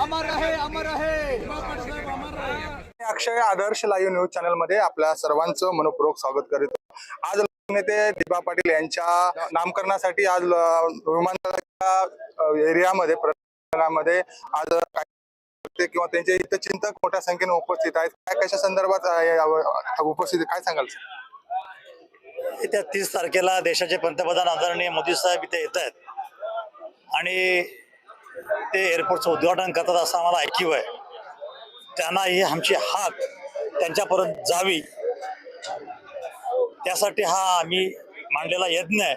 अमर अमर अक्षय Adarsh live news चॅनलमध्ये आपल्या सर्वांचं मनपूर्वक स्वागत करीत आज नेते दिबा पाटील यांच्या नामकरणासाठी आज विमानतळाच्या एरियामध्ये प्रकरणामध्ये आज किंवा त्यांचे हितचिंतक मोठ्या संख्येने उपस्थित आहेत. काय कशा संदर्भात उपस्थित काय सांगाल येत्या तीस तारखेला देशाचे पंतप्रधान आदरणीय मोदी साहेब इथे येत आहेत. आणि ते एअरपोर्टचं उद्घाटन करतात असं आम्हाला ऐकिव आहे. त्यांना ही आमची हाक त्यांच्यापर्यंत जावी. त्यासाठी हा आम्ही मांडलेला यज्ञ आहे.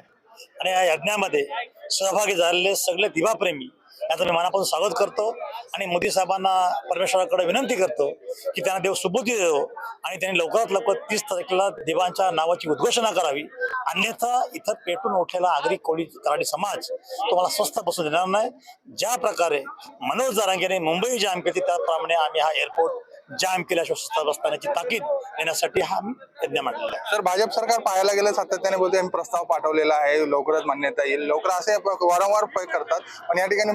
आणि या यज्ञामध्ये सहभागी झालेले सगळे दिवाप्रेमी याचं मी मनापासून स्वागत करतो आणि मोदी साहेबांना परमेश्वराकडे विनंती करतो की त्यांना देव सुबुद्धी देतो आणि त्यांनी लवकरात लवकर तीस तारखेला देवांच्या नावाची उद्घोषणा करावी. अन्यथा इथं पेटून उठलेला आगरी कोळी कराडी समाज तुम्हाला स्वस्त बसून देणार नाही. ज्या प्रकारे मनोज जारांगेने मुंबई जाम केली त्याप्रमाणे आम्ही हा एअरपोर्ट जाम केल्याशिवाय स्वस्थ बसतानाची ताकीद देण्यासाठी हा आम्ही यज्ञ मांडलेला आहे. तर भाजप सरकार पाहायला गेलं सातत्याने बोलते आम्ही प्रस्ताव पाठवलेला आहे लवकरच मान्यता येईल. लवकर असे वारंवार करतात. पण या ठिकाणी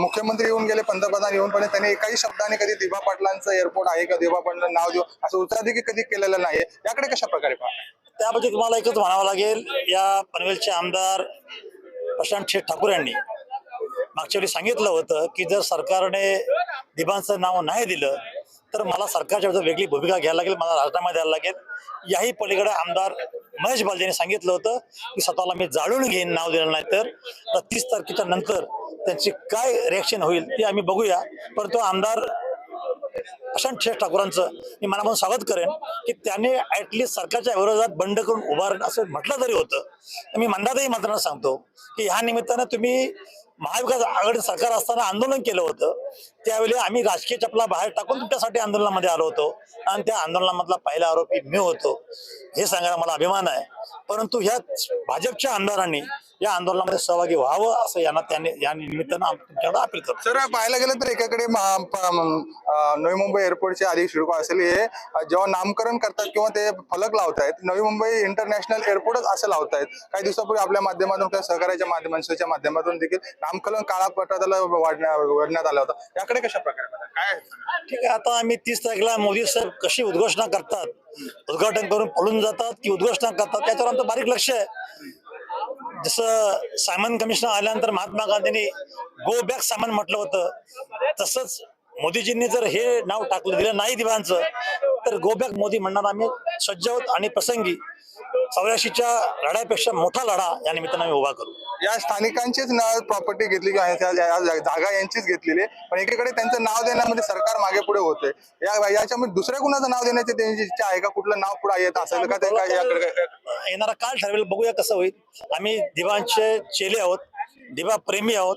मुख्यमंत्री येऊन गेले पंतप्रधान येऊन पण त्यांनी एकाही शब्दाने कधी दिबा पाटलांचं एअरपोर्ट आहे का? दिबा पाटलांचं नाव देऊ असं उत्तराधिकी कधी केलेलं नाही? याकडे कशा प्रकारे पाहता त्यामध्ये तुम्हाला एकच म्हणावं लागेल या पनवेलचे आमदार प्रशांत शेठ ठाकूर यांनी मागच्या वेळी सांगितलं होतं की जर सरकारने दिबांचं नाव नाही दिलं तर मला सरकारच्या विरुद्ध वेगळी भूमिका घ्यायला लागेल मला राजीनामा द्यायला लागेल. याही पलीकडे आमदार महेश बालदी यांनी सांगितलं होतं की स्वतःला मी जाळून घेईन नाव दिलं नाही तर. तीस तारखेच्या नंतर त्यांची काय रिॲक्शन होईल ते आम्ही बघूया. परंतु आमदार प्रशांत शेठ ठाकूरांचं मी मनापासून स्वागत करेन की त्याने ऍटलिस्ट सरकारच्या विरोधात बंड करून उभारण असं म्हटलं तरी होतं. मी मंदातही मात्र सांगतो की ह्या निमित्तानं तुम्ही महाविकास आघाडी सरकार असताना आंदोलन केलं होतं. त्यावेळी आम्ही राजकीय चपला बाहेर टाकून तुमच्यासाठी आंदोलनामध्ये आलो होतो. आणि त्या आंदोलनामधला पहिला आरोपी मी होतो. हे सांगायला मला अभिमान आहे. परंतु ह्या भाजपच्या आमदारांनी या आंदोलनामध्ये सहभागी व्हावं असं यांना त्याने या निमित्तानं तुमच्याकडे अपील करतो. सर पाहायला गेलं तर एकाकडे नवी मुंबई एअरपोर्टचे आधी शिडको असेल हे जेव्हा नामकरण करतात किंवा ते फलक लावतायत नवी मुंबई इंटरनॅशनल एअरपोर्टच असं लावतायत. काही दिवसापूर्वी आपल्या माध्यमातून काही सहकार्याच्या माध्यमांच्या माध्यमातून देखील नामकरण काळा पत्राला वाढण्या- वाढण्यात आलं होतं. आकडे कशा प्रकारे काय ठीक आहे आता आम्ही तीस तारखेला मोदी साहेब कशी उद्घोषणा करतात उद्घाटन करून पळून जातात की उद्घोषणा करतात त्याच्यावर आमचं बारीक लक्ष आहे. जसं सायमन कमिशन आल्यानंतर महात्मा गांधींनी गो बॅक सायमन म्हटलं होतं तसंच मोदीजींनी जर हे नाव टाकलं दिलं नाही दिवांचं तर गो बॅक मोदी म्हणणार आम्ही सज्ज आहोत आणि प्रसंगी चौऱ्याऐंशीच्या लढाईपेक्षा मोठा लढा या निमित्तानं आम्ही उभा करू. या स्थानिकांचीच प्रॉपर्टी घेतली जागा यांचीच घेतलेली आहे. पण एकीकडे त्यांचं नाव देण्यामध्ये सरकार मागे पुढे होते या याच्यामध्ये दुसऱ्या कुणाचं नाव देण्याची त्यांची इच्छा आहे का? कुठलं नाव पुढे येत असेल का? ते काय येणारा काळ ठरवेल बघूया कसं होईल. आम्ही दिवांचे चेले आहोत दिवा प्रेमी आहोत.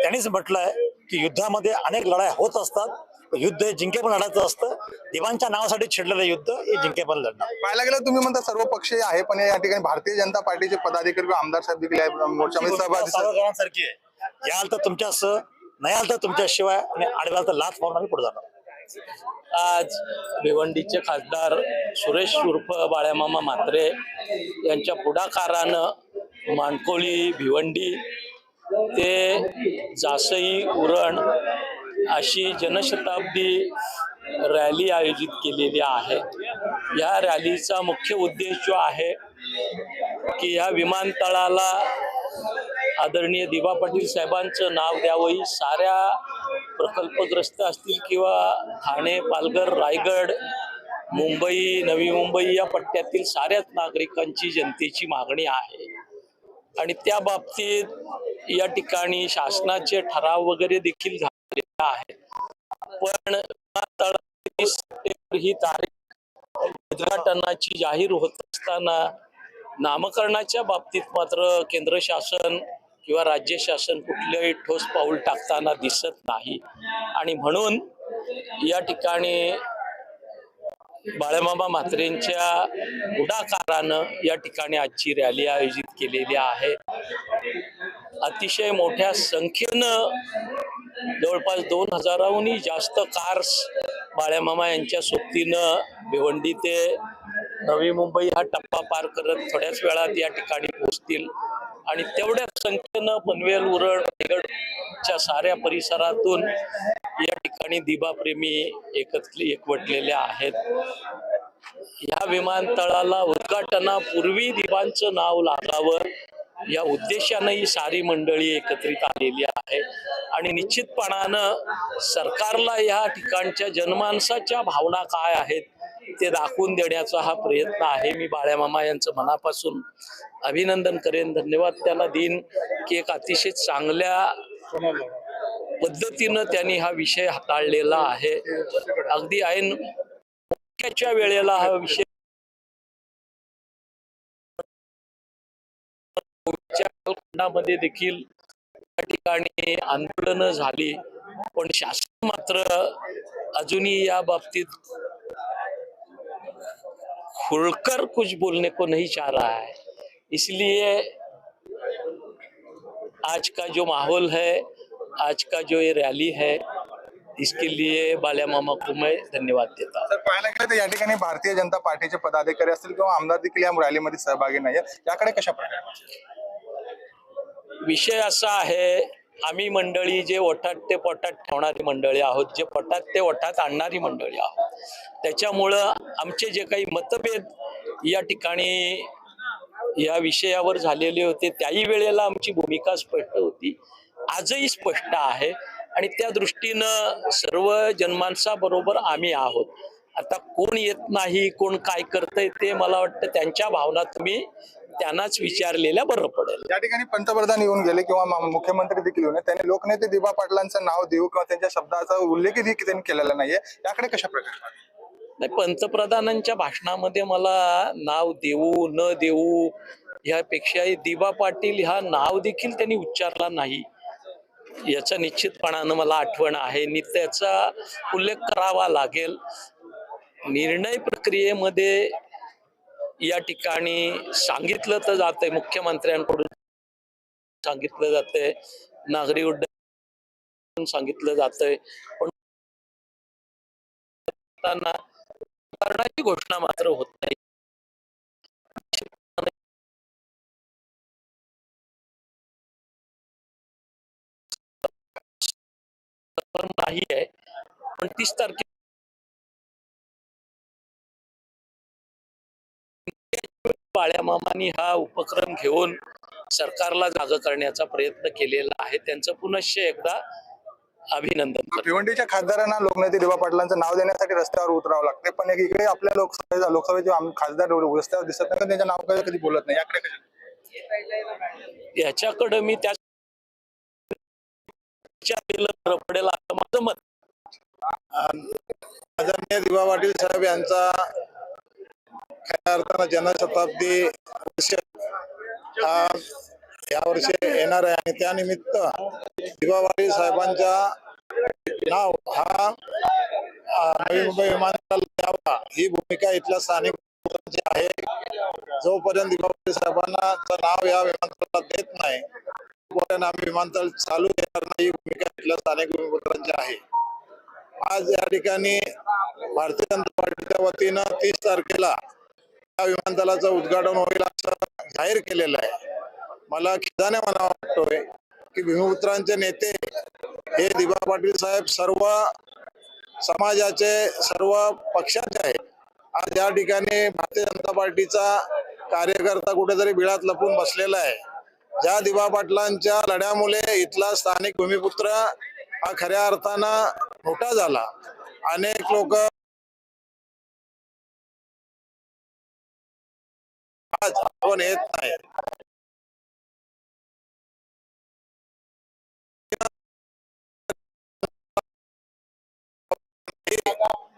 त्यांनीच म्हटलंय की युद्धामध्ये अनेक लढाई होत असतात. युद्ध हे जिंके पण लढायचं असतं. दिवांच्या नावासाठी छिडलेलं युद्ध हे जिंके पण लढणार. पाहायला गेलं तुम्ही म्हणता सर्व पक्षीय आहे पण या ठिकाणी भारतीय जनता पार्टीचे पदाधिकारी किंवा आमदार साहेब देखील आहे मोर्चामध्ये सहभागी सावरकरांसारखी आहे. याल तर तुमच्यासह नाही आल तर तुमच्याशिवाय आणि आडव्याल तर लाच मारून आम्ही पुढे जाणार. आज भिवंडीचे खासदार सुरेश उर्फ बाळ्यामामा म्हात्रे यांच्या पुढाकारानं माणकोली भिवंडी ते जासई उरण अशी जनशताब्दी रॅली आयोजित केलेली आहे. या रॅलीचा मुख्य उद्देश जो आहे की ह्या विमानतळाला आदरणीय दिवा पाटील साहेबांचं नाव द्यावं. ही साऱ्या प्रकल्पग्रस्त असतील किंवा ठाणे पालघर रायगड मुंबई नवी मुंबई या पट्ट्यातील साऱ्याच नागरिकांची जनतेची मागणी आहे. आणि त्या बाबतीत या ठिकाणी शासनाचे ठराव वगैरे देखील झालेले आहेत. पण सप्टेंबर ही तारीख उद्घाटनाची जाहीर होत असताना नामकरणाच्या बाबतीत मात्र केंद्र शासन किंवा राज्य शासन कुठलंही ठोस पाऊल टाकताना दिसत नाही. आणि म्हणून या ठिकाणी बाळमामा म्हात्रेंच्या पुढाकारानं या ठिकाणी आजची रॅली आयोजित केलेली आहे. अतिशय मोठ्या संख्येनं जवळपास दोन हजाराहूनही जास्त कार्स बाळ्यामामा यांच्या सोबतीनं भिवंडी ते नवी मुंबई हा टप्पा पार करत थोड्याच वेळात या ठिकाणी पोहोचतील. आणि तेवढ्या संख्येनं पनवेल उरण रायगडच्या साऱ्या परिसरातून या ठिकाणी दिबाप्रेमी एकत्र एकवटलेले आहेत. या विमानतळाला उद्घाटनापूर्वी दिबांचं नाव लागावं या उद्देशानं ही सारी मंडळी एकत्रित आलेली आहे आणि निश्चितपणानं सरकारला या ठिकाणच्या जनमानसाच्या भावना काय आहेत ते दाखवून देण्याचा हा प्रयत्न आहे. मी बाळ्यामामा यांचं मनापासून अभिनंदन करेन. धन्यवाद त्याला देईन की एक अतिशय चांगल्या पद्धतीनं त्यांनी हा विषय हाताळलेला आहे. अगदी ऐन मुख्याच्या वेळेला हा विषय कालखंडामध्ये देखील त्या ठिकाणी आंदोलनं झाली. पण शासन मात्र अजूनही या बाबतीत खुलकर कुछ बोलने को नहीं चाह रहा है। इसलिए आज का जो माहौल है आज का जो ये रैली है इसके लिए बाल्या मामा को मैं धन्यवाद देता हूँ। तर पाहायला गेलं तर या ठिकाणी भारतीय जनता पार्टीचे पदाधिकारी असतील किंवा आमदार देखील या रॅलीमध्ये सहभागी नाही याकडे कशा प्रकारे? विषय असा आहे आम्ही मंडळी जे ओठात ते पोटात ठेवणारी मंडळी आहोत जे पोटात ते ओठात आणणारी मंडळी आहोत. त्याच्यामुळं आमचे जे काही मतभेद या ठिकाणी या विषयावर झालेले होते त्याही वेळेला आमची भूमिका स्पष्ट होती. आजही स्पष्ट आहे आणि त्या दृष्टीनं सर्व जन्मांसाबरोबर आम्ही आहोत. आता कोण येत नाही कोण काय करतंय ते मला वाटतं त्यांच्या भावना तुम्ही त्यांनाच विचारलेल्या बरं पडेल. या ठिकाणी पंतप्रधान येऊन गेले किंवा मुख्यमंत्री देखील येऊन. त्यांनी लोकनेते दिबा पाटलांचं नाव देऊ किंवा त्यांच्या शब्दाचा उल्लेखही देखील त्यांनी केलेला नाहीये. याकडे कशा प्रकारे नाही पंतप्रधानांच्या भाषणामध्ये मला नाव देऊ न देऊ ह्यापेक्षाही दिबा पाटील हा नाव देखील त्यांनी उच्चारला नाही. याचा निश्चितपणानं मला आठवण आहे. आणि त्याचा उल्लेख करावा लागेल. निर्णय प्रक्रियेमध्ये या ठिकाणी सांगितलं तर जातंय मुख्यमंत्र्यांकडून सांगितलं जातंय नागरी उड्डाण सांगितलं जातंय. पण करण्याची घोषणा मात्र होत नाही. नाही आहे. पण तीस तारखे बाळ्या मामानी हा उपक्रम घेऊन सरकारला जाग करण्याचा प्रयत्न केलेला आहे. त्यांचं पुनश्च एकदा अभिनंदन. भिवंडीच्या खासदारांना लोकनेते दिबा पाटलांचं नाव देण्यासाठी रस्त्यावर उतरावं लागते पण एक इकडे आपल्या लोकसभेचा लोकसभेचे खासदार रस्त्यावर दिसत नाही त्यांच्या नाव कधी कधी बोलत नाही. याकडे याच्याकडं मी त्या माझं मत. आदरणीय दिवा पाटील साहेब यांचा अर्थानं जनशताब्दी वर्ष आज या वर्षी येणार आहे आणि त्यानिमित्त दिवा साहेबांच्या नाव हा नवी मुंबई विमानतळ द्यावा ही भूमिका इथल्या स्थानिक आहे. जोपर्यंत दिवा साहेबांना नाव या विमानतळाला देत नाही तोपर्यंत आम्ही विमानतळ चालू देणार नाही. ही भूमिका इथल्या स्थानिक भूमिपुत्रांची आहे. आज या ठिकाणी भारतीय जनता पार्टीच्या वतीनं तीस तारखेला या विमानतळाचं उद्घाटन होईल असं जाहीर केलेलं आहे. मला खिदाने मला वाटतोय की भूमिपुत्रांचे नेते हे दिबा पाटील साहेब सर्व समाजाचे सर्व पक्षाचे आहेत. आज या ठिकाणी भारतीय जनता पार्टीचा कार्यकर्ता कुठेतरी बिळात लपून बसलेला आहे. ज्या दिबा पाटलांच्या लढ्यामुळे इथला स्थानिक भूमिपुत्र हा खऱ्या अर्थानं मोठा झाला. अनेक लोक आज आपण येत नाही.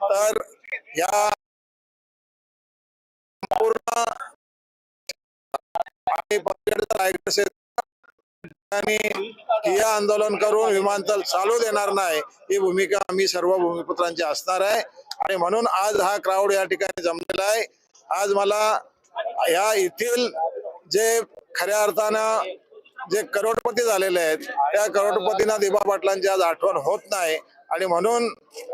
तर या पूर्ण आणि आंदोलन करून विमानतळ चालू देणार नाही. ही भूमिका आम्ही सर्व भूमिपुत्रांची असणार आहे. आणि म्हणून आज हा क्राऊड या ठिकाणी जमलेला आहे. आज मला या येथील जे खऱ्या अर्थानं जे करोडपती झालेले आहेत त्या करोडपतींना दिबा पाटलांची आज आठवण होत नाही. आणि म्हणून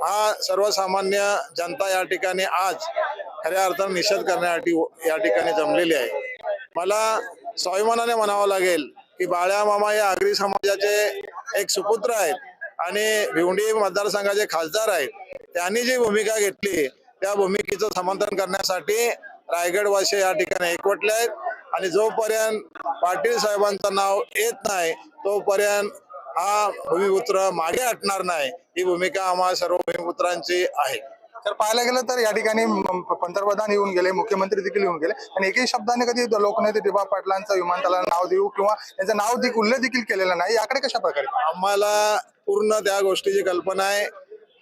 हा सर्वसामान्य जनता या ठिकाणी आज खऱ्या अर्थानं निषेध करण्यासाठी या ठिकाणी जमलेली आहे. मला स्वाभिमानाने म्हणावं लागेल की बाळ्या मामा हे आगरी समाजाचे एक सुपुत्र आहेत आणि भिवंडी मतदारसंघाचे खासदार आहेत. त्यांनी जी भूमिका घेतली त्या भूमिकेचं समर्थन करण्यासाठी रायगडवासी या ठिकाणी एकवटले आहेत. आणि जोपर्यंत पाटील साहेबांचं नाव येत नाही तोपर्यंत हा भूमिपुत्र मागे हटणार नाही. ही भूमिका आम्हा सर्व भूमिपुत्रांची आहे. तर पाहायला गेलं तर या ठिकाणी पंतप्रधान येऊन गेले मुख्यमंत्री देखील येऊन गेले. आणि एकही शब्दाने कधी लोकनेते दिबा पाटलांचं विमानतळाला नाव देऊ किंवा त्यांचं नाव देखील उल्लेख देखील केलेला नाही. याकडे कशा प्रकारे? आम्हाला पूर्ण त्या गोष्टीची कल्पना आहे.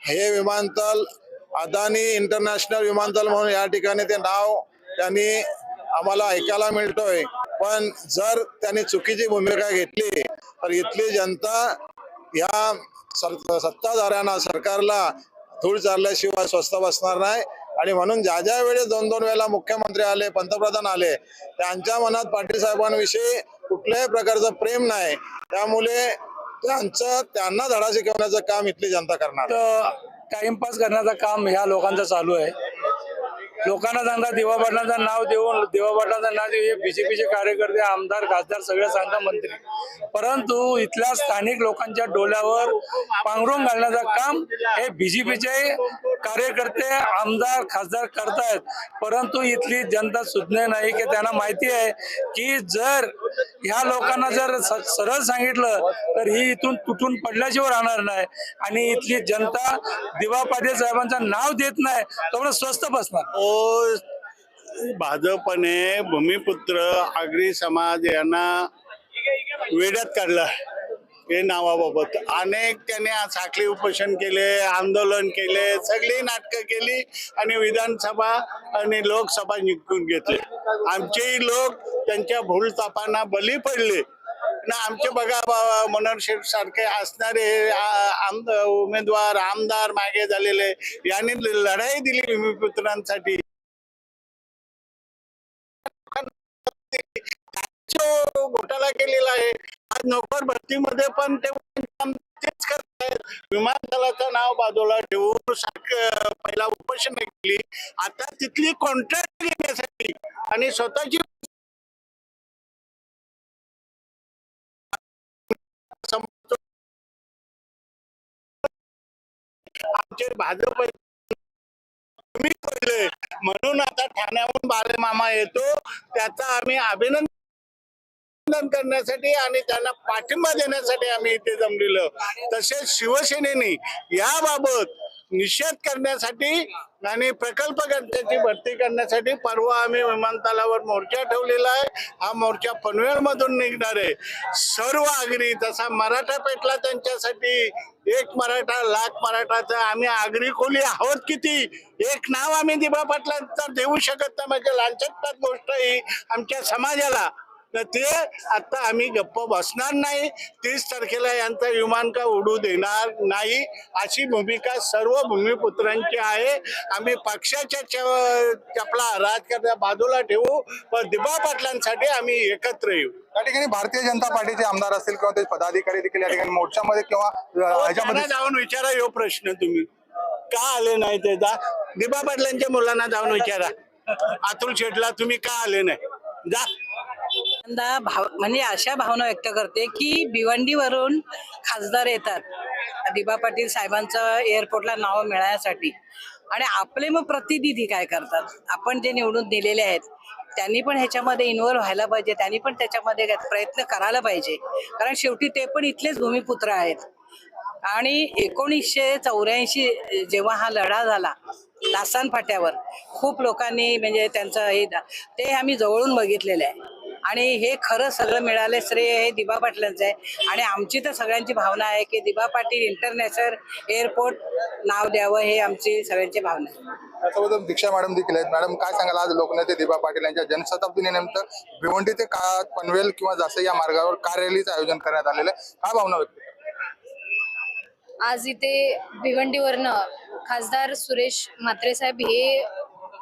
हे विमानतळ अदानी इंटरनॅशनल विमानतळ म्हणून या ठिकाणी ते नाव त्यांनी आम्हाला ऐकायला मिळतोय. पण जर त्यांनी चुकीची भूमिका घेतली तर इथली जनता या सर- सत्ताधाऱ्यांना सरकारला धूळ चालल्याशिवाय स्वस्त बसणार नाही. आणि म्हणून ज्या ज्या वेळेस दोन दोन वेळेला मुख्यमंत्री आले पंतप्रधान आले त्यांच्या मनात पाटील साहेबांविषयी कुठल्याही प्रकारचं प्रेम नाही. त्यामुळे त्यांचं त्यांना धडा शिकवण्याचं काम इथली जनता करणार टाइमपास करण्याचं काम ह्या लोकांचं चालू आहे. लोकांना सांगता दिवा पाटलांचं नाव देऊन दिवा पाटलांचं नाव देऊन हे बीजेपीचे कार्यकर्ते आमदार खासदार सगळे सांगता मंत्री. परंतु इथल्या स्थानिक लोकांच्या डोल्यावर पांघरून घालण्याचं काम हे बीजेपीचे कार्यकर्ते आमदार खासदार करतायत. परंतु इथली जनता सुज्ञ नाही की त्यांना माहिती आहे की जर ह्या लोकांना जर सरळ सांगितलं तर ही इथून तुटून पडल्याशिवाय राहणार नाही. आणि इथली जनता दिवा पाटील साहेबांचं नाव देत नाही तेवढं स्वस्त बसणार. हो, भाजपने भूमिपुत्र आगरी समाज यांना वेड्यात काढलं. हे नावाबाबत. अनेक त्याने साखळी उपोषण केले आंदोलन केले सगळी नाटकं केली आणि विधानसभा आणि लोकसभा जिंकून घेतले. आमचेही लोक त्यांच्या भूलतापांना बली पडले. ना आमचे बघा मनोहर शेठ सारखे असणारे आम- उमेदवार आमदार मागे झालेले यांनी लढाई दिली भूमिपुत्रांसाठी. जो घोटाळा केलेला आहे आज नोकर भरतीमध्ये पण ते काम तेच करतायत. विमानतळाचं नाव बाजूला ठेवून पहिला उपोषण केली. आता तिथली कॉन्ट्रॅक्ट घेण्यासाठी आणि स्वतःची आमचे भाजप कमी म्हणून आता ठाण्याहून बाले मामा येतो. त्याचा आम्ही अभिनंदन करण्यासाठी आणि त्यांना पाठिंबा देण्यासाठी आम्ही इथे जमलेलो. तसेच शिवसेनेने याबाबत निषेध करण्यासाठी आणि प्रकल्पकर्त्याची भरती करण्यासाठी परवा आम्ही विमानतळावर मोर्चा ठेवलेला आहे. हा मोर्चा पनवेल मधून निघणार आहे. सर्व आगरी तसा मराठा पेटला त्यांच्यासाठी एक मराठा लाख मराठाचा आम्ही आगरी खोली आहोत किती? एक नाव आम्ही दिबा पाटलांचा देऊ शकत नाही. म्हणजे लांछनपात गोष्ट ही आमच्या समाजाला तर ते आता आम्ही गप्प बसणार नाही. तीस तारखेला यांचा विमान का उडू देणार नाही अशी भूमिका सर्व भूमिपुत्रांची आहे. आम्ही पक्षाच्या चपला राजकारण्या बाजूला ठेवू पण दिबा पाटलांसाठी आम्ही एकत्र येऊ. या ठिकाणी भारतीय जनता पार्टीचे आमदार असतील किंवा ते पदाधिकारी देखील या ठिकाणी मोर्चामध्ये किंवा जाऊन विचारा यो प्रश्न तुम्ही. का आले नाही ते? जा. दिबा पाटलांच्या मुलांना जाऊन विचारा. अतुल शेटला तुम्ही का आले नाही? जा. पहिल्यांदा भाव म्हणजे अशा भावना व्यक्त करते की भिवंडीवरून खासदार येतात. दिबा पाटील साहेबांचं एअरपोर्टला नाव मिळण्यासाठी आणि आपले मग प्रतिनिधी काय करतात? आपण जे निवडून दिलेले आहेत त्यांनी पण ह्याच्यामध्ये इन्व्हॉल्व्ह व्हायला पाहिजे त्यांनी पण त्याच्यामध्ये काय प्रयत्न करायला पाहिजे. कारण शेवटी ते पण इथलेच भूमिपुत्र आहेत. आणि एकोणीसशे चौऱ्याऐंशी जेव्हा हा लढा झाला दासान फाट्यावर खूप लोकांनी म्हणजे त्यांचं हे ते आम्ही जवळून बघितलेलं आहे. आणि हे खरं सगळं मिळाले श्रेय हे दिबा पाटलांचं आहे. आणि आमची तर सगळ्यांची भावना आहे की दिबा पाटील इंटरनॅशनल एअरपोर्ट नाव द्यावं हे आमची सगळ्यांची भावना आहे. त्यासोबत दीक्षा मॅडम देखील आहेत. मॅडम काय सांगाल आज लोकनेते दिबा पाटील यांच्या जनशताब्दीनिमित्त भिवंडी ते का पनवेल किंवा जासे या मार्गावर कार रॅलीचं आयोजन करण्यात आलेलं आहे. काय भावना व्यक्त आज इथे भिवंडीवरनं खासदार सुरेश म्हात्रे साहेब हे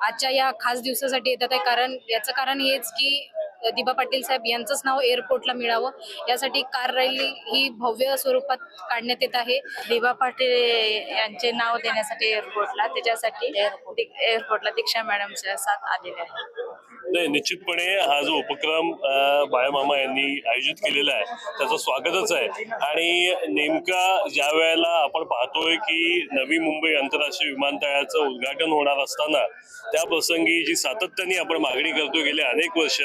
आजच्या या खास दिवसासाठी येतात आहे. कारण याचं कारण हेच की दिबा पाटील साहेब यांचंच नाव एअरपोर्टला मिळावं. यासाठी कार रॅली ही भव्य स्वरूपात काढण्यात येत आहे. दिबा पाटील यांचे नाव देण्यासाठी एअरपोर्टला त्याच्यासाठी एअरपोर्टला दीक्षा मॅडमच्या साथ आलेले आहे नाही निश्चितपणे हा जो उपक्रम बाळमामा यांनी आयोजित केलेला आहे त्याचं स्वागतच आहे. आणि नेमका ज्या वेळेला आपण पाहतोय की नवी मुंबई आंतरराष्ट्रीय विमानतळाचं उद्घाटन होणार असताना त्या प्रसंगी जी सातत्याने आपण मागणी करतो गेले अनेक वर्ष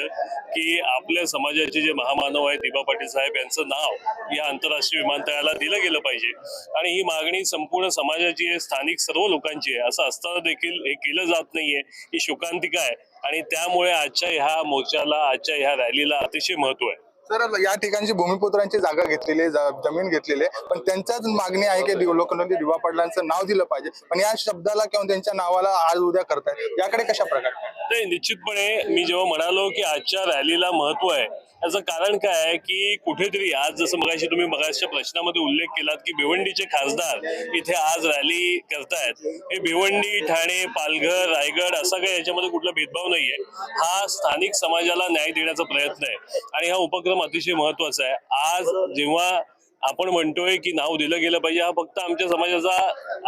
की आपल्या समाजाचे जे महामानव आहेत दिबा पाटील साहेब यांचं नाव या आंतरराष्ट्रीय विमानतळाला दिलं गेलं पाहिजे. आणि ही मागणी संपूर्ण समाजाची आहे स्थानिक सर्व लोकांची आहे. असं असताना देखील हे केलं जात नाहीये. ही शोकांतिका आहे. आणि त्यामुळे आजच्या ह्या मोर्चाला आजच्या ह्या रॅलीला अतिशय महत्त्व आहे. तर या ठिकाणची भूमिपुत्रांची जागा घेतलेली आहे, जमीन घेतलेली आहे पण त्यांच्याच मागणी आहे की लोकनंदी दिवा पाटलांचं नाव दिलं पाहिजे. पण या शब्दाला किंवा त्यांच्या नावाला आज उद्या करतायत. याकडे कशा प्रकारे? नाही निश्चितपणे मी जेव्हा म्हणालो की आजच्या रॅलीला महत्त्व आहे याचं कारण काय आहे की कुठेतरी आज जसं मगाशी तुम्ही मगाशच्या प्रश्नामध्ये उल्लेख केलात की भिवंडीचे खासदार इथे आज रॅली करतायत. हे भिवंडी ठाणे पालघर रायगड असा काही याच्यामध्ये कुठला भेदभाव नाहीये. हा स्थानिक समाजाला न्याय देण्याचा प्रयत्न आहे. आणि हा उपक्रम अतिशय महत्त्वाचा आहे. आज जेव्हा आपण म्हणतोय की नाव दिलं गेलं पाहिजे हा फक्त आमच्या समाजाचा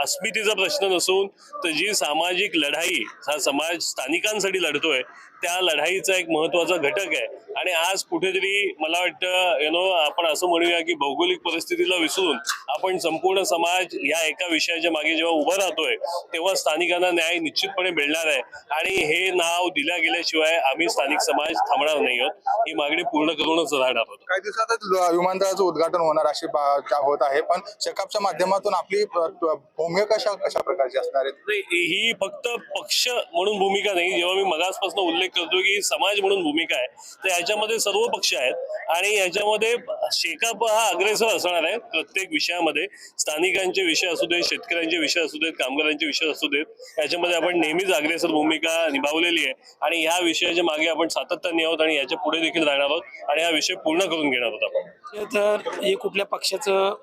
अस्मितेचा प्रश्न नसून तर जी सामाजिक लढाई हा समाज स्थानिकांसाठी लढतोय त्या लढाईचा एक महत्त्वाचा घटक आहे. आणि आज कुठेतरी मला वाटतं यु नो आपण असं म्हणूया की भौगोलिक परिस्थितीला विसरून आपण संपूर्ण समाज या एका विषयाच्या मागे जेव्हा उभं राहतोय तेव्हा स्थानिकांना न्याय निश्चितपणे मिळणार आहे. आणि हे नाव दिल्या गेल्याशिवाय आम्ही स्थानिक समाज थांबणार नाही आहोत. ही मागणी पूर्ण करूनच राहणार आहोत. काही दिवसातच विमानतळाचं उद्घाटन होणार अशी होत आहे. पण शेकापच्या माध्यमातून आपली भूमिका कशा कशा प्रकारची असणार आहे ही फक्त पक्ष म्हणून भूमिका नाही. जेव्हा मी मगासपासून उल्लेख करतो की समाज म्हणून भूमिका आहे. तर याच्यामध्ये सर्व पक्ष आहेत आणि याच्यामध्ये शेकाप हा अग्रेसर असणार आहे प्रत्येक विषयामध्ये. स्थानिकांचे विषय असू देत शेतकऱ्यांचे विषय असू देत कामगारांचे विषय असू देत याच्यामध्ये आपण नेहमीच अग्रेसर भूमिका निभावलेली आहे. आणि ह्या विषयाच्या मागे आपण सातत्याने आहोत आणि याच्यापुढे देखील राहणार आहोत आणि हा विषय पूर्ण करून घेणार आहोत आपण. तर हे कुठल्या पक्षाचं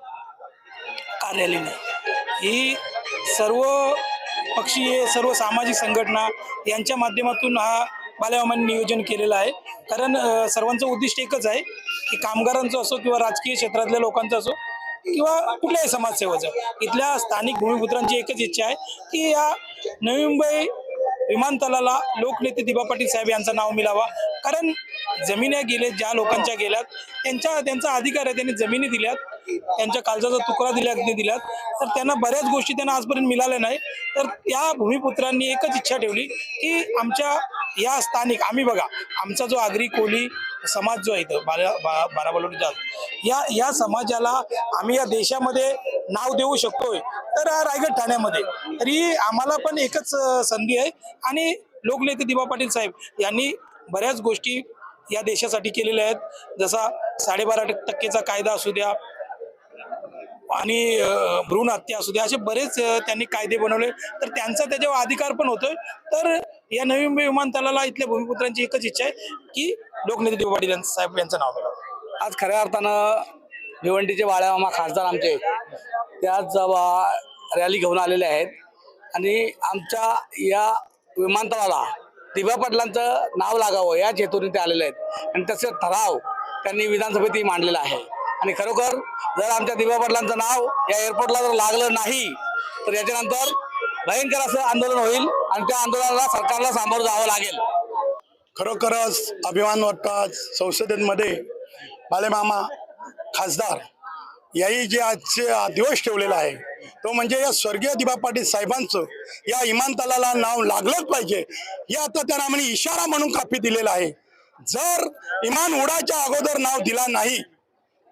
कार्यालय नाही. ही सर्व पक्षीय सर्व सामाजिक संघटना यांच्या माध्यमातून हा बाल्यामामांनी नियोजन केलेलं आहे. कारण सर्वांचं उद्दिष्ट एकच आहे की कामगारांचं असो किंवा राजकीय क्षेत्रातल्या लोकांचं असो किंवा कुठल्याही समाजसेवेचं. इथल्या स्थानिक भूमिपुत्रांची एकच इच्छा आहे की या नवी मुंबई विमानतळाला लोकनेते दिबा पाटील साहेब यांचं नाव मिळावा. कारण जमिन्या गेले ज्या लोकांच्या गेल्यात त्यांच्या त्यांचा अधिकार आहे त्यांनी जमिनी दिल्यात. त्यांच्या काळजाचा तुकडा दिल्या दिल्यात तर त्यांना बऱ्याच गोष्टी त्यांना आजपर्यंत मिळाल्या नाही. तर त्या भूमिपुत्रांनी एकच इच्छा ठेवली की आमच्या या स्थानिक आम्ही बघा आमचा जो आगरी कोली समाज जो आहे इथं बारा बा बाराबलोटीचा या या समाजाला आम्ही या देशामध्ये नाव देऊ शकतोय. तर रायगड ठाण्यामध्ये. तरी आम्हाला पण एकच संधी आहे. आणि लोकनेते दिबा पाटील साहेब यांनी बऱ्याच गोष्टी या देशासाठी केलेल्या आहेत. जसा साडेबारा टक्केचा कायदा असू द्या आणि भ्रूण हत्या असू दे असे बरेच त्यांनी कायदे बनवले. तर त्यांचा त्याच्यावर अधिकार पण होतोय. तर या नवी मुंबई विमानतळाला इथल्या भूमिपुत्रांची एकच इच्छा आहे की लोकनेते देव पाटील यांचं- साहेब यांचं नाव मिळावं आज खऱ्या अर्थानं भिवंडीचे बाळामामा खासदार आमचे त्याच रॅली घेऊन आलेले आहेत. आणि आमच्या या विमानतळाला दिव्या पाटलांचं नाव लागावं या हेतूने ते आलेले आहेत. आणि तसे ठराव त्यांनी विधानसभेतही मांडलेला आहे. आणि खरोखर जर आमच्या दिवा पाटलांचं नाव या एअरपोर्टला जर लागलं नाही तर याच्यानंतर भयंकर असं आंदोलन होईल आणि त्या आंदोलनाला सरकारला सामोरं जावं लागेल. खरोखरच अभिमान वाटतात संसदेमध्ये बालेमामा खासदार याही जे आजचे दिवस ठेवलेला आहे तो म्हणजे या स्वर्गीय दिबा पाटील साहेबांचं या विमानतळाला नाव लागलंच पाहिजे. हे आता त्यांना आम्ही इशारा म्हणून कापी दिलेला आहे. जर विमान उडाच्या अगोदर नाव दिला नाही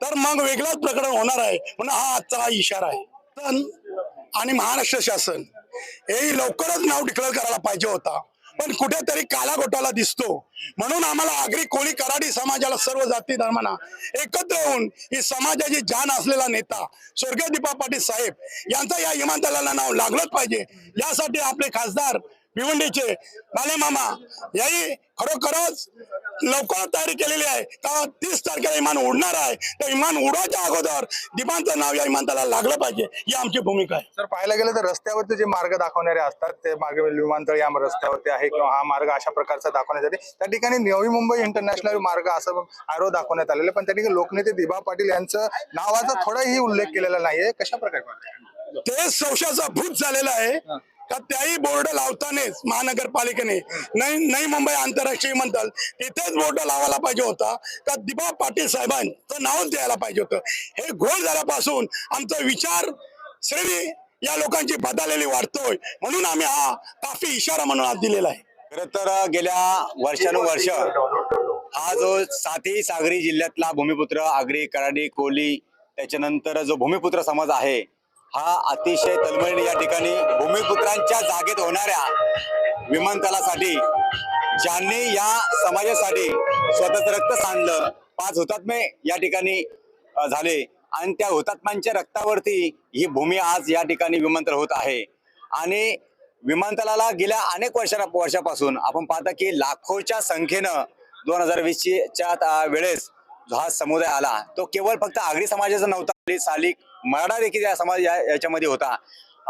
तर मग वेगळंच प्रकरण होणार आहे. म्हणून हा आजचा हा इशारा आहे. आणि महाराष्ट्र शासन हे लवकरच नाव डिक्लेअर करायला पाहिजे होता. पण कुठेतरी काला गोटाला दिसतो. म्हणून आम्हाला आगरी कोळी कराडी समाजाला सर्व जाती धर्मांना एकत्र होऊन ही समाजाची जाण असलेला नेता स्वर्गीय दीपा पाटील साहेब यांचा या विमानतळाला नाव लागलंच पाहिजे. यासाठी आपले खासदार भिवंडीचे. बालेमामा याही खरोखरच लवकर तयारी केलेली आहे. का तीस तारखेला विमान उडणार आहे. त्या विमान उडायच्या अगोदर दीपांचं नाव या विमानतळाला लागलं पाहिजे. ही आमची भूमिका आहे. जर पाहायला गेलं तर रस्त्यावरती जे मार्ग दाखवणारे असतात ते मार्ग विमानतळ या रस्त्यावरती आहे किंवा हा मार्ग अशा प्रकारचा दाखवण्यासाठी. त्या ठिकाणी नवी मुंबई इंटरनॅशनल मार्ग असं आरो दाखवण्यात आलेलं. पण त्या ठिकाणी लोकनेते दिबा पाटील यांचं नावाचा थोडाही उल्लेख केलेला नाहीये. कशा प्रकारे? ते संशयाचा भूत झालेला आहे. का त्याही बोर्ड लावतानाच महानगरपालिकेने नाही नाही मुंबई आंतरराष्ट्रीय विमानतळ तिथेच बोर्ड लावायला पाहिजे होता का दिबा पाटील साहेबांचं नावच द्यायला पाहिजे होतं. हे घोळ झाल्यापासून आमचा विचार श्रेणी या लोकांची बदललेली वाढतोय म्हणून आम्ही हा काफी इशारा म्हणून आज दिलेला आहे. खर तर गेल्या वर्षानुवर्ष हा जो सातही सागरी जिल्ह्यातला भूमिपुत्र आगरी कराडी कोली त्याच्यानंतर जो भूमिपुत्र समाज आहे हा अतिशय तलमळीने या ठिकाणी भूमिपुत्रांच्या जागेत होणाऱ्या विमानतळासाठी ज्यांनी या समाजासाठी स्वतःचं रक्त सांडलं पाच हुतात्मे या ठिकाणी झाले. आणि त्या हुतात्म्यांच्या रक्तावरती ही भूमी आज या ठिकाणी विमानतळ होत आहे. आणि विमानतळाला गेल्या अनेक वर्षा वर्षापासून आपण पाहता की लाखोच्या संख्येनं दोन हजार वीसच्या वेळेस जो हा समुदाय आला. तो केवळ फक्त आगरी समाजाचा नव्हता आणि सालिक मराठा देखील या समाज याच्यामध्ये होता.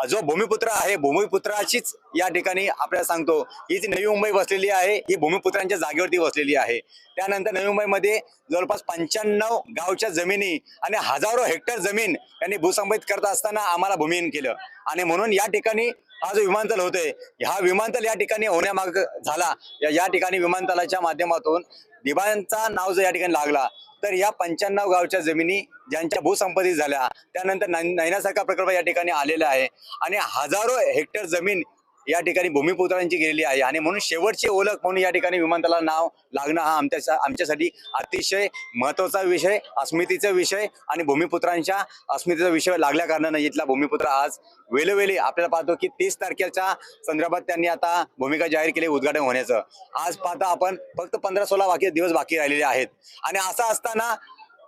जो भूमिपुत्र आहे भूमिपुत्राचीच या ठिकाणी आपल्याला सांगतो ही जी नवी मुंबई वसलेली आहे ही भूमिपुत्रांच्या जागेवरती वसलेली आहे. त्यानंतर नवी मुंबईमध्ये जवळपास पंच्याण्णव गावच्या जमिनी आणि हजारो हेक्टर जमीन यांनी भूसंपादित करत असताना आम्हाला भूमिहीन केलं. आणि म्हणून या ठिकाणी हा जो विमानतळ होतोय हा विमानतळ या ठिकाणी होण्यामाग झाला. या- या ठिकाणी विमानतळाच्या माध्यमातून दिबांचा नाव जो या ठिकाणी लागला तर या पंच्याण्णव गावच्या जमिनी ज्यांच्या भूसंपादित झाल्या त्यानंतर नैनासारखा प्रकल्प या ठिकाणी आलेला आहे. आणि हजारो हेक्टर जमीन या ठिकाणी भूमिपुत्रांची गेलेली आहे. आणि म्हणून शेवटची ओळख म्हणून या ठिकाणी विमानतळाला नाव लागणं हा आमच्या आमच्यासाठी अतिशय महत्त्वाचा विषय अस्मितीचा विषय आणि भूमिपुत्रांच्या अस्मितेचा विषय लागल्या कारणानं इथला भूमिपुत्र आज वेळोवेळी आपल्याला पाहतो की तीस तारखेच्या संदर्भात त्यांनी आता भूमिका जाहीर केली उद्घाटन होण्याचं. आज पाहता आपण फक्त पंधरा सोळा बाकी दिवस बाकी राहिलेले आहेत. आणि असं असताना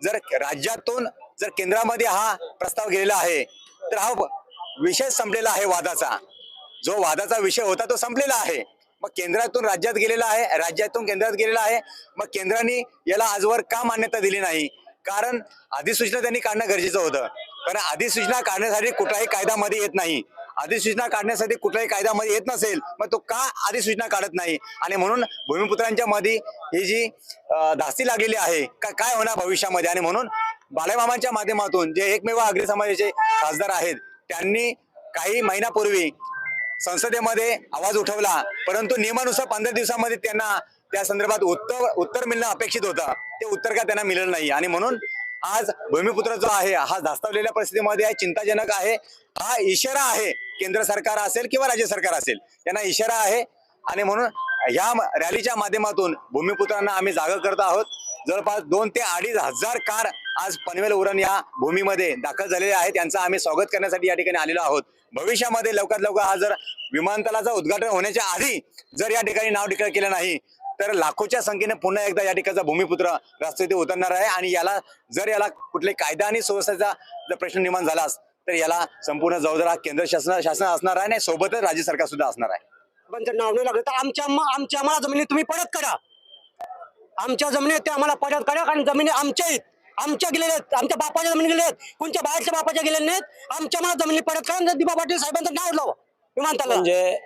जर राज्यातून जर केंद्रामध्ये हा प्रस्ताव गेलेला आहे तर हा विषय संपलेला आहे वादाचा. जो वादाचा विषय होता तो संपलेला आहे. मग केंद्रातून राज्यात गेलेला आहे राज्यातून केंद्रात गेलेला आहे. मग केंद्राने याला आजवर का मान्यता दिली नाही? कारण अधिसूचना त्यांनी काढणं गरजेचं होतं. कारण अधिसूचना काढण्यासाठी कुठलाही कायद्यामध्ये येत नाही. अधिसूचना काढण्यासाठी कुठलाही कायद्यामध्ये येत नसेल मग तो का अधिसूचना काढत नाही? आणि म्हणून भूमिपुत्रांच्या मध्ये ही जी धास्ती लागलेली आहे का काय होणार भविष्यामध्ये? आणि म्हणून बालेमामांच्या माध्यमातून जे एकमेव आगरी समाजाचे खासदार आहेत त्यांनी काही महिन्यापूर्वी संसदेमध्ये आवाज उठवला परंतु नियमानुसार पंधरा दिवसामध्ये त्यांना त्या संदर्भात उत्तर उत्तर मिळणं अपेक्षित होतं. ते उत्तर का त्यांना मिळालं नाही. आणि म्हणून आज भूमिपुत्र जो आहे हा धास्तावलेल्या परिस्थितीमध्ये आहे चिंताजनक आहे. हा इशारा आहे केंद्र सरकार असेल किंवा राज्य सरकार असेल त्यांना इशारा आहे. आणि म्हणून ह्या रॅलीच्या माध्यमातून भूमिपुत्रांना आम्ही जागा करत आहोत. जवळपास दोन ते अडीच हजार कार आज पनवेल उरण या भूमीमध्ये दाखल झालेले आहेत. त्यांचं आम्ही स्वागत करण्यासाठी या ठिकाणी आलेलो आहोत. भविष्यामध्ये लवकरात लवकर हा जर विमानतळाचं उद्घाटन होण्याच्या आधी जर या ठिकाणी नाव डिक्लेअर केलं नाही तर लाखोच्या संख्येने पुन्हा एकदा या ठिकाणचा भूमिपुत्र रस्त्यावरती उतरणार आहे आणि याला जर याला कुठले कायदा आणि सुव्यवस्थेचा जर प्रश्न निर्माण झालास तर याला संपूर्ण जबाबदार हा केंद्र शासन शासन असणार आहे आणि सोबतच राज्य सरकार सुद्धा असणार आहे. पण जर नाव नाही लागलं तर आमच्या आमच्या आम्हाला जमिनी तुम्ही परत करा. आमच्या जमिनी ते त्या आम्हाला परत करा कारण जमिनी आमच्या आहेत. आमच्या गेलेल्या आहेत. आमच्या बापाच्या जमिनी गेल्या आहेत. कोणत्या बाहेरच्या बापाच्या गेलेल्या नाहीत. आमच्या मला जमिनी परत करा दिबा पाटील साहेबांचं नाव लावा. विमानतळ म्हणजे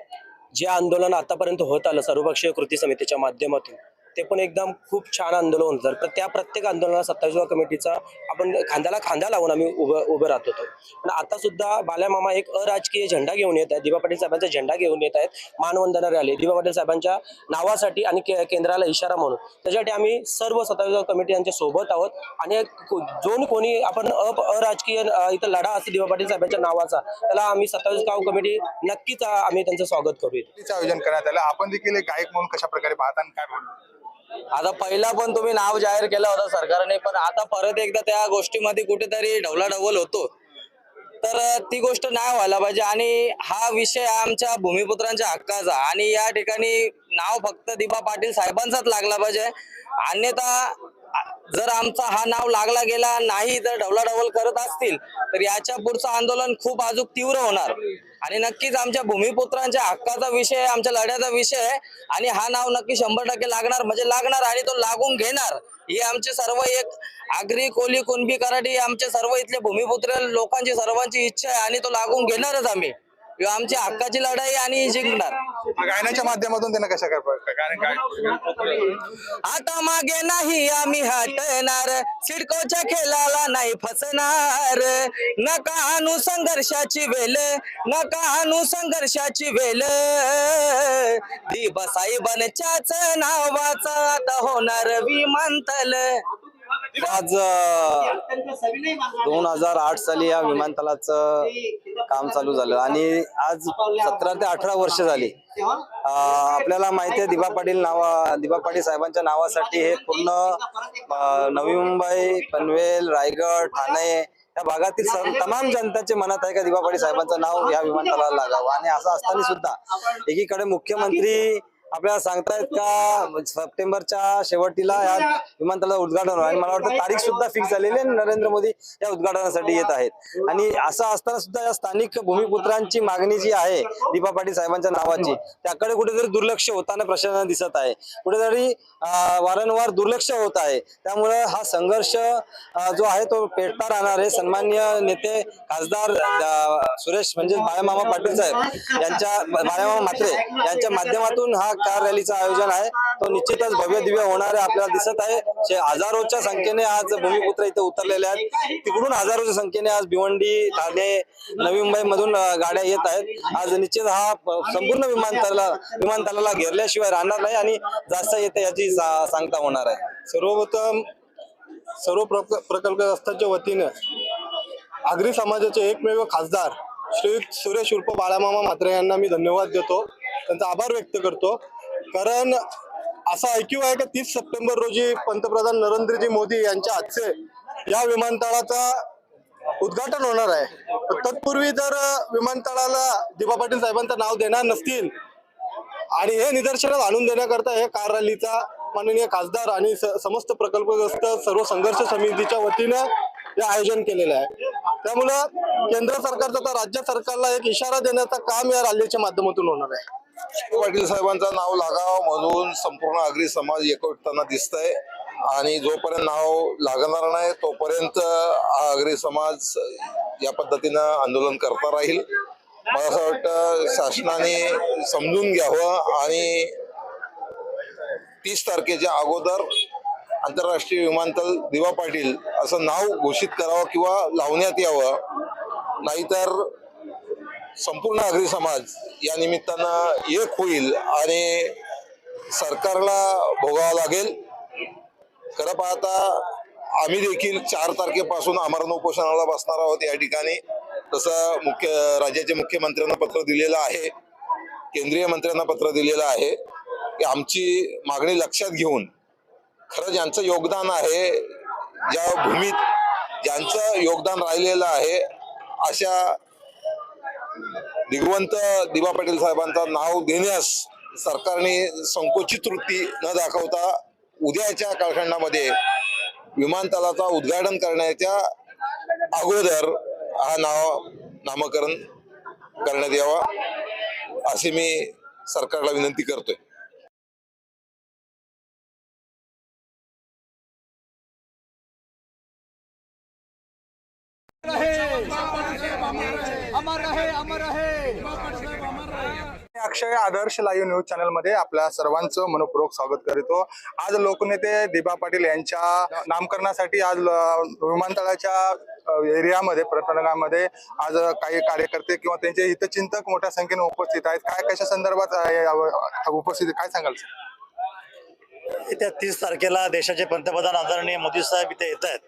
जे आंदोलन आतापर्यंत होत आलं सर्वपक्षीय कृती समितीच्या माध्यमातून ते पण एकदम खूप छान आंदोलन होतं. तर त्या प्रत्येक आंदोलनाला सत्तावीसवा कमिटीचा आपण खांद्याला खांदा लावून आम्ही उभं उभं राहत होतो. पण आता सुद्धा बाल्यामामा एक अराजकीय झेंडा घेऊन येत आहेत. दिवा पाटील साहेबांचा झेंडा घेऊन येत आहेत. मानवंदना रॅली दिवा पाटील साहेबांच्या नावासाठी आणि के- केंद्राला इशारा म्हणून. त्याच्यासाठी आम्ही सर्व सत्तावीसवा कमिटी यांच्या सोबत आहोत. आणि जोन कोणी आपण अप अराजकीय इथं लढा असतो दिवा पाटील साहेबांच्या नावाचा त्याला आम्ही सत्तावीस गाव कमिटी नक्कीच आम्ही त्यांचं स्वागत करू आयोजन करण्यात आलं. आपण देखील एक गायक म्हणून कशा प्रकारे पाहता आणि काय म्हणून? आता पहिला पण तुम्ही नाव जाहीर केलं होतं सरकारने पण आता परत एकदा त्या गोष्टीमध्ये कुठेतरी ढवलाढवल होतो. तर ती गोष्ट नाही व्हायला पाहिजे. आणि हा विषय आमच्या भूमिपुत्रांच्या हक्काचा आणि या ठिकाणी नाव फक्त दिपा पाटील साहेबांचाच लागला पाहिजे. अन्यथा जर आमचा हा नाव लागला गेला नाही जर ढवलाढवल करत असतील तर याच्या पुढचं आंदोलन खूप अजून तीव्र होणार. आणि नक्कीच आमच्या भूमिपुत्रांच्या हक्काचा विषय आहे, आमच्या लढ्याचा विषय आहे आणि हा नाव नक्की शंभर टक्के लागणार म्हणजे लागणार आणि तो लागून घेणार हे आमचे सर्व एक आगरी कोली कुणबी कराडी आमचे सर्व इथले भूमिपुत्र लोकांची सर्वांची इच्छा आहे आणि तो लागून घेणारच आम्ही. ही आमची हक्काची लढाई आणि जिंकणार. गायनाच्या माध्यमातून त्यांना कशा काय गाणे काय आता मागे नाही आम्ही हटणार. सिडकोच्या खेळाला नाही फसणार. नका आणू संघर्षाची वेल नका आणू संघर्षाची वेल. दिबसाई बनच्याच नावाचा आता होणार विमानतल. आज दोन हजार आठ साली या विमानतळाचं काम चालू झालं. आणि आज सतरा ते अठरा वर्ष झाली. आपल्याला माहिती आहे दिबा पाटील नावा दिबा पाटील साहेबांच्या नावासाठी हे पूर्ण नवी मुंबई पनवेल रायगड ठाणे या भागातील तमाम जनताचे मनात आहे का दिबा पाटील साहेबांचं नाव या विमानतळाला लागावं? आणि असं असताना सुद्धा एकीकडे मुख्यमंत्री आपल्याला सांगतायत का म्हणजे सप्टेंबरच्या शेवटीला या विमानतळाचं उद्घाटन होणार. आणि मला वाटतं तारीख सुद्धा फिक्स झालेली आहे नरेंद्र मोदी या उद्घाटनासाठी येत आहेत. आणि असं असताना सुद्धा या स्थानिक भूमिपुत्रांची मागणी जी आहे दीपा पाटील साहेबांच्या नावाची त्याकडे कुठेतरी दुर्लक्ष होताना प्रशासनाला दिसत आहे. कुठेतरी वारंवार दुर्लक्ष होत आहे. त्यामुळे हा संघर्ष जो आहे तो पेटता राहणार आहे. सन्मान्य नेते खासदार सुरेश म्हणजे बाळामामा पाटील साहेब यांच्या बाळामामा म्हात्रे यांच्या माध्यमातून हा कार रॅलीचं आयोजन आहे. तो निश्चितच भव्य दिव्य होणार आहे आपल्याला दिसत आहे. हजारोच्या संख्येने आज भूमिपुत्र इथे उतरलेले आहेत. तिकडून हजारोच्या संख्येने आज भिवंडी ठाणे नवी मुंबई मधून गाड्या येत आहेत. आज निश्चित हा संपूर्ण विमानतळाला विमानतळाला घेरल्याशिवाय राहणार नाही आणि जास्त येते याची सांगता होणार आहे. सर्वप्रथम सर्व प्रक- प्रकल्पग्रस्तांच्या वतीनं आगरी समाजाचे एकमेव खासदार श्री सुरेश उर्फ बाळामामा म्हात्रे यांना मी धन्यवाद देतो. त्यांचा आभार व्यक्त करतो. कारण असं ऐक्यू आहे की तीस सप्टेंबर रोजी पंतप्रधान नरेंद्रजी मोदी यांच्या हातचे या विमानतळाचा उद्घाटन होणार आहे. तर तत्पूर्वी जर विमानतळाला दिबा पाटील साहेबांचं नाव देणार नसतील आणि हे निदर्शनात आणून देण्याकरता हे कार रॅलीचा माननीय खासदार आणि समस्त प्रकल्पग्रस्त सर्व संघर्ष समितीच्या वतीनं हे आयोजन केलेलं आहे. त्यामुळं केंद्र सरकारचा तर राज्य सरकारला एक इशारा देण्याचं काम या रॅलीच्या माध्यमातून होणार आहे. पाटील साहेबांचं नाव लागावं म्हणून संपूर्ण आगरी समाज एकवटताना दिसतंय. आणि जोपर्यंत नाव लागणार नाही तोपर्यंत हा आगरी समाज या पद्धतीनं आंदोलन करता राहील. मला असं वाटतं शासनाने समजून घ्यावं आणि तीस तारखेच्या अगोदर आंतरराष्ट्रीय विमानतळ दिवा पाटील असं नाव घोषित करावं किंवा लावण्यात यावं. नाहीतर संपूर्ण आगरी समाज या निमित्तानं एक होईल आणि सरकारला भोगावं लागेल. खरं पाहता आम्ही देखील चार तारखेपासून आमरण उपोषणाला बसणार आहोत या ठिकाणी. तसं मुख्य राज्याचे मुख्यमंत्र्यांना पत्र दिलेलं आहे केंद्रीय मंत्र्यांना पत्र दिलेलं आहे की आमची मागणी लक्षात घेऊन खरं ज्यांचं योगदान आहे ज्या भूमीत ज्यांचं योगदान राहिलेलं आहे अशा दिगवंत दिबा पाटील साहेबांचं नाव देण्यास सरकारने संकोचित वृत्ती न दाखवता उद्याच्या कालखंडामध्ये विमानतळाचा उद्घाटन करण्याच्या अगोदर हा नाव नामकरण करण्यात यावा अशी मी सरकारला विनंती करतोय. अक्षय आदर्श लाईव्ह न्यूज चॅनलमध्ये आपल्या सर्वांचं मनपूर्वक स्वागत करीतो. आज लोकनेते दिबा पाटील यांच्या नामकरणासाठी आज विमानतळाच्या एरियामध्ये प्रकरणामध्ये आज काही कार्यकर्ते किंवा त्यांचे हितचिंतक मोठ्या संख्येने उपस्थित आहेत. काय कशा संदर्भात उपस्थित? काय सांगाल? येत्या तीस तारखेला देशाचे पंतप्रधान आदरणीय मोदी साहेब इथे येत आहेत.